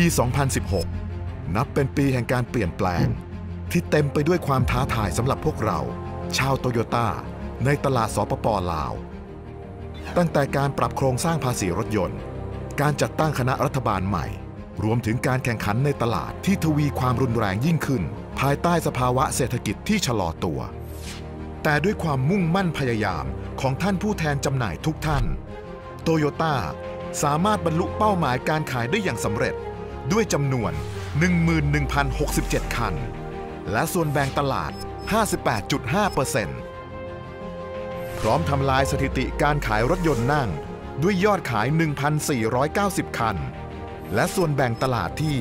ปี 2016 นับเป็นปีแห่งการเปลี่ยนแปลง ที่เต็มไปด้วยความท้าทายสำหรับพวกเรา ชาวโตโยต้าในตลาดสปปลาว ตั้งแต่การปรับโครงสร้างภาษีรถยนต์ การจัดตั้งคณะรัฐบาลใหม่ รวมถึงการแข่งขันในตลาดที่ทวีความรุนแรงยิ่งขึ้น ภายใต้สภาวะเศรษฐกิจที่ชะลอตัว แต่ด้วยความมุ่งมั่นพยายามของท่านผู้แทนจำหน่ายทุกท่านโตโยต้าสามารถบรรลุเป้าหมายการขายได้อย่างสำเร็จ ด้วยจำนวน 11,067 คัน และส่วนแบ่งตลาด 58.5%พร้อมทำลายสถิติการขายรถยนต์นั่งด้วยยอดขาย 1,490 คัน และส่วนแบ่งตลาดที่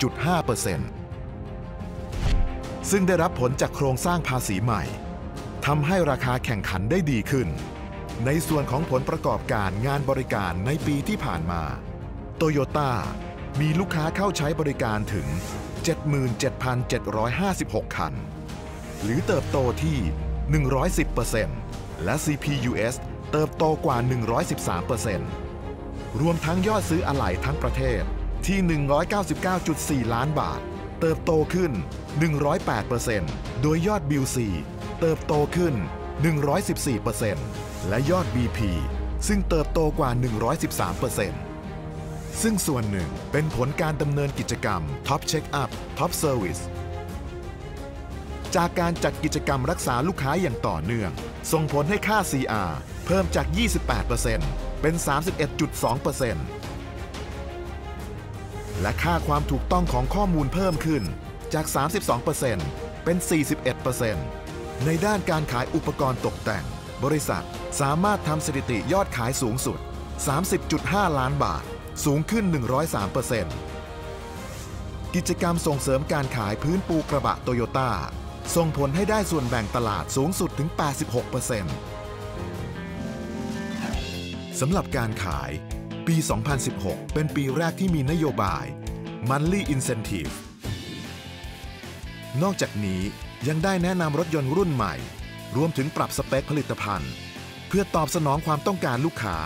24.5%ซึ่งได้รับผลจากโครงสร้างภาษีใหม่ทำให้ราคาแข่งขันได้ดีขึ้น ในส่วนของผลประกอบการงานบริการในปีที่ผ่านมา โตโยต้า มีลูกค้าเข้าใช้บริการถึง 77,756 คัน หรือเติบโตที่ 110%และ CPUS เติบโตกว่า 113%รวมทั้งยอดซื้ออะไหล่ทั้งประเทศที่ 199.4 ล้านบาท เติบโตขึ้น 108%โดยยอด b ิ c เติบโตขึ้น 114%และยอด BP ซึ่งเติบโตกว่า 113% ซึ่งส่วนหนึ่งเป็นผลการดำเนินกิจกรรม Top Check Up Top Service จากการจัดกิจกรรมรักษาลูกค้าอย่างต่อเนื่อง ส่งผลให้ค่า CR เพิ่มจาก 28%เป็น 31.2%และค่าความถูกต้องของข้อมูลเพิ่มขึ้นจาก 32%เป็น 41%ในด้านการขายอุปกรณ์ตกแต่ง บริษัทสามารถทำสถิติยอดขายสูงสุด 30.5 ล้านบาท สูงขึ้น 103%กิจกรรมส่งเสริมการขายพื้นปูกระบะโตโยต้าส่งผลให้ได้ส่วนแบ่งตลาดสูงสุดถึง 86%สำหรับการขาย ปี 2016 เป็นปีแรกที่มีนโยบาย Monthly Incentive นอกจากนี้ยังได้แนะนำรถยนต์รุ่นใหม่ รวมถึงปรับสเปคผลิตภัณฑ์ เพื่อตอบสนองความต้องการลูกค้า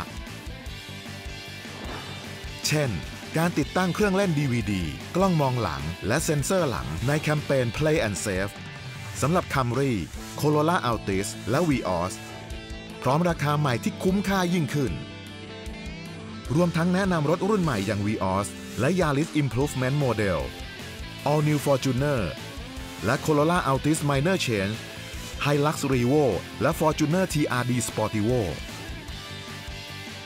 เช่น การติดตั้งเครื่องเล่น DVD กล้องมองหลัง และเซ็นเซอร์หลังในแคมเปญ Play and Save สำหรับ Camry, Corolla Altis และ Vios พร้อมราคาใหม่ที่คุ้มค่ายิ่งขึ้น รวมทั้งแนะนำรถรุ่นใหม่อย่าง Vios และ Yaris Improvement Model All New Fortuner และ Corolla Altis Minor Change Hilux Revo และ Fortuner TRD Sportivo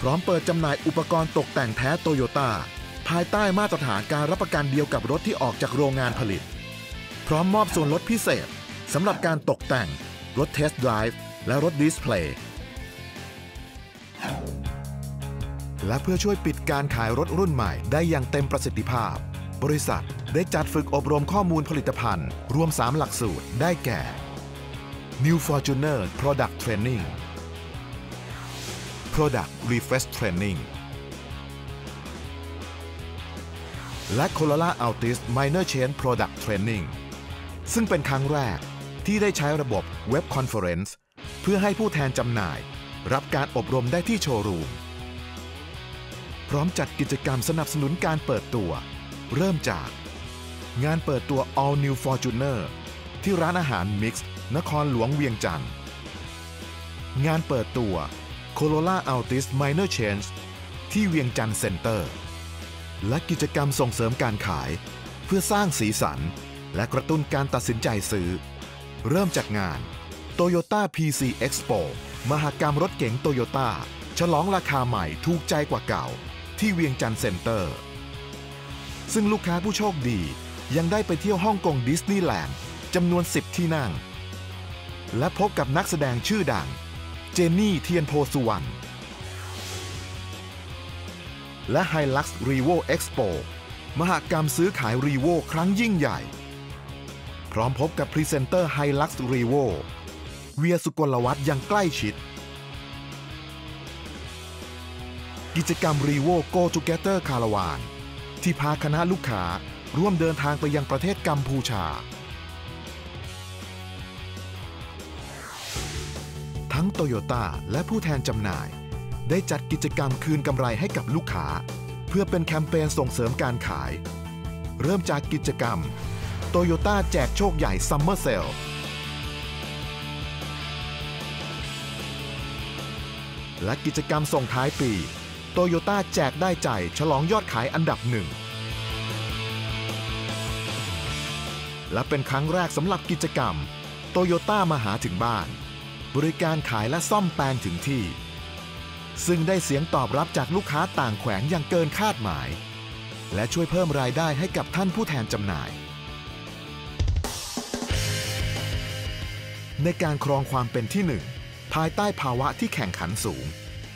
พร้อมเปิดจำหน่ายอุปกรณ์ตกแต่งแท้โตโยต้าภายใต้มาตรฐานการรับประกันเดียวกับรถที่ออกจากโรงงานผลิต พร้อมมอบส่วนลดพิเศษสำหรับการตกแต่ง รถเทสต์ไดรฟ์และรถดิสเพลย์และเพื่อช่วยปิดการขายรถรุ่นใหม่ได้อย่างเต็มประสิทธิภาพ บริษัทได้จัดฝึกอบรมข้อมูลผลิตภัณฑ์ รวม 3 หลักสูตรได้แก่ New Fortuner Product Training Product Refresh Training และ Corolla Altis Minor Change Product Training ซึ่งเป็นครั้งแรกที่ได้ใช้ระบบ Web Conference เพื่อให้ผู้แทนจำหน่าย รับการอบรมได้ที่โชว์รูม พร้อมจัดกิจกรรมสนับสนุนการเปิดตัว เริ่มจาก งานเปิดตัว All New Fortuner ที่ร้านอาหาร Mix นครหลวงเวียงจันทร์งานเปิดตัว Corolla Altis Minor Change ที่เวียงจันทร์เซ็นเตอร์ และกิจกรรมส่งเสริมการขาย เพื่อสร้างสีสัน และกระตุ้นการตัดสินใจซื้อ เริ่มจากงาน Toyota PC Expo มหกรรมรถเก๋งโตโยต้าฉลองราคาใหม่ถูกใจกว่าเก่า ที่เวียงจันทร์เซ็นเตอร์ ซึ่งลูกค้าผู้โชคดียังได้ไปเที่ยวฮ่องกงดิสนีย์แลนด์จำนวน 10 ที่นั่ง และพบกับนักแสดงชื่อดัง เจนนี่เทียนโพสุวรรณและ Hilux Revo Expo มหกรรมซื้อขาย Revo ครั้งยิ่งใหญ่ พร้อมพบกับพรีเซนเตอร์ Hilux Revo เวียสุกลวัฒน์ย่างใกล้ชิด กิจกรรม Revo Go Together Caravan ที่พาคณะลูกค้าร่วมเดินทางไปยังประเทศกัมพูชา ทั้งโตโยต้าและผู้แทนจำหน่าย ได้จัดกิจกรรมคืนกำไรให้กับลูกค้า เพื่อเป็นแคมเปญส่งเสริมการขาย เริ่มจากกิจกรรมโตโยต้าแจกโชคใหญ่ซัมเมอร์เซลและกิจกรรมส่งท้ายปีโตโยต้าแจกได้ใจฉลองยอดขายอันดับหนึ่งและเป็นครั้งแรกสำหรับกิจกรรมโตโยต้ามาหาถึงบ้าน บริการขายและซ่อมแปลงถึงที่ ซึ่งได้เสียงตอบรับจากลูกค้าต่างแขวงอย่างเกินคาดหมาย และช่วยเพิ่มรายได้ให้กับท่านผู้แทนจำหน่าย ในการครองความเป็นที่หนึ่งภายใต้ภาวะที่แข่งขันสูง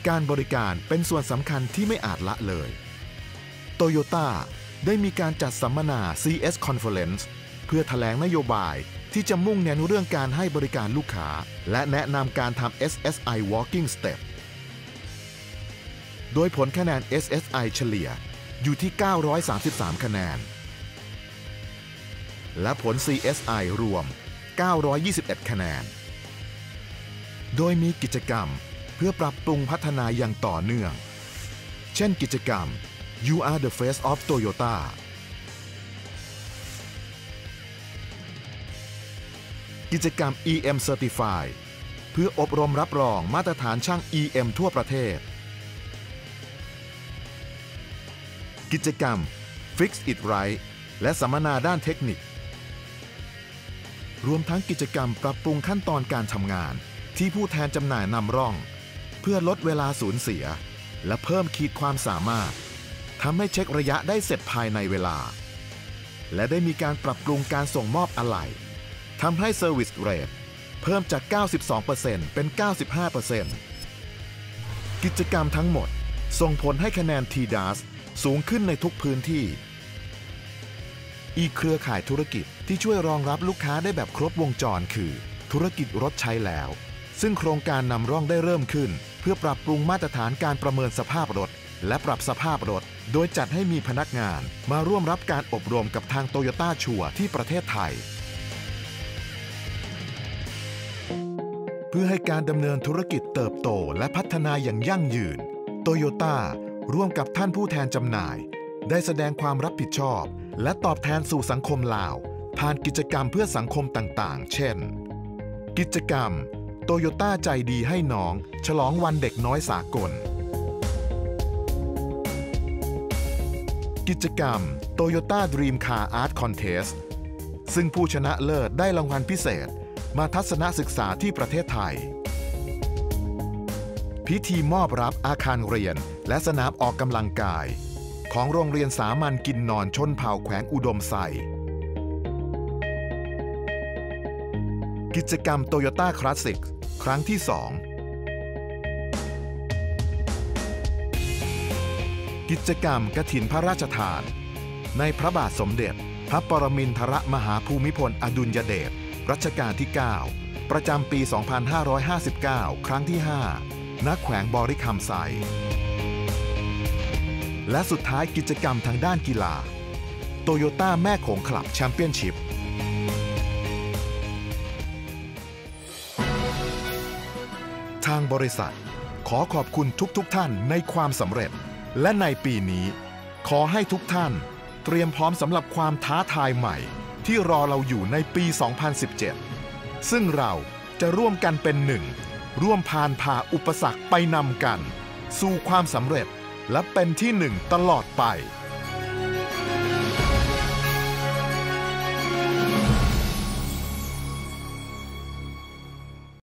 การบริการเป็นส่วนสำคัญที่ไม่อาจละเลยโตโยต้าได้มีการจัดสัมมนา CS Conference เพื่อถแถลงนโยบาย ที่จะมุ่งเน้นเรื่องการให้บริการลูกค้า และแนะนำการทำ SSI Walking Step โดยผลคะแนน SSI เฉลี่ยอยู่ที่ 933 คะแนน และผล CSI รวม 921 คะแนน โดยมีกิจกรรมเพื่อปรับปรุงพัฒนาอย่างต่อเนื่อง เช่นกิจกรรม You are the face of Toyota กิจกรรม EM Certify เพื่ออบรมรับรองมาตรฐานช่าง EM ทั่วประเทศ กิจกรรม Fix It Right และสัมมนาด้านเทคนิค รวมทั้งกิจกรรมปรับปรุงขั้นตอนการทำงาน ที่ผู้แทนจำหน่ายนำร่อง เพื่อลดเวลาสูญเสีย และเพิ่มขีดความสามารถทำให้เช็คระยะได้เสร็จภายในเวลา และได้มีการปรับปรุงการส่งมอบอะไหล่ ทำให้ Service Rate เพิ่มจาก 92%เป็น 95%กิจกรรมทั้งหมดส่งผลให้คะแนน TDAS สูงขึ้นในทุกพื้นที่ อีกเครือข่ายธุรกิจที่ช่วยรองรับลูกค้าได้แบบครบวงจรคือ ธุรกิจรถใช้แล้ว ซึ่งโครงการนำร่องได้เริ่มขึ้น เพื่อปรับปรุงมาตรฐานการประเมินสภาพรถ และปรับสภาพรถ โดยจัดให้มีพนักงาน มาร่วมรับการอบรมกับทางโตโยต้าชัวที่ประเทศไทย เพื่อให้การดำเนินธุรกิจเติบโตและพัฒนาอย่างยั่งยืน โตโยต้าร่วมกับท่านผู้แทนจำหน่าย ได้แสดงความรับผิดชอบ และตอบแทนสู่สังคมลาว ผ่านกิจกรรมเพื่อสังคมต่างๆ เช่น กิจกรรมโตโยต้าใจดีให้น้อง ฉลองวันเด็กน้อยสากล กิจกรรม Toyota Dream Car Art Contest ซึ่งผู้ชนะเลิศได้รางวัลพิเศษ มาทัศนศึกษาที่ประเทศไทย พิธีมอบรับอาคารเรียนและสนามออกกำลังกาย ของโรงเรียนสามัญกินนอนชนเผ่าแขวงอุดมไซกิจกรรม Toyota Classic ครั้งที่ 2 กิจกรรมกระถินพระราชทาน ในพระบาทสมเด็จ พระปรมินทรมหาภูมิพลอดุลยเดช รัชกาลที่ 9 ประจำปี 2559 ครั้งที่ 5 ณ แขวงบริคำไซ และสุดท้ายกิจกรรมทางด้านกีฬา โตโยต้าแม่โขงคลับแชมเปี้ยนชิพทางบริษัท ขอขอบคุณทุกๆทท่านในความสำเร็จ และในปีนี้ ขอให้ทุกท่าน เตรียมพร้อมสำหรับความท้าทายใหม่ ที่รอเราอยู่ในปี 2017 ซึ่งเราจะร่วมกันเป็นหนึ่ง ร่วมผ่านผ่าอุปสรรคไปนำกัน สู่ความสำเร็จและเป็นที่หนึ่งตลอดไป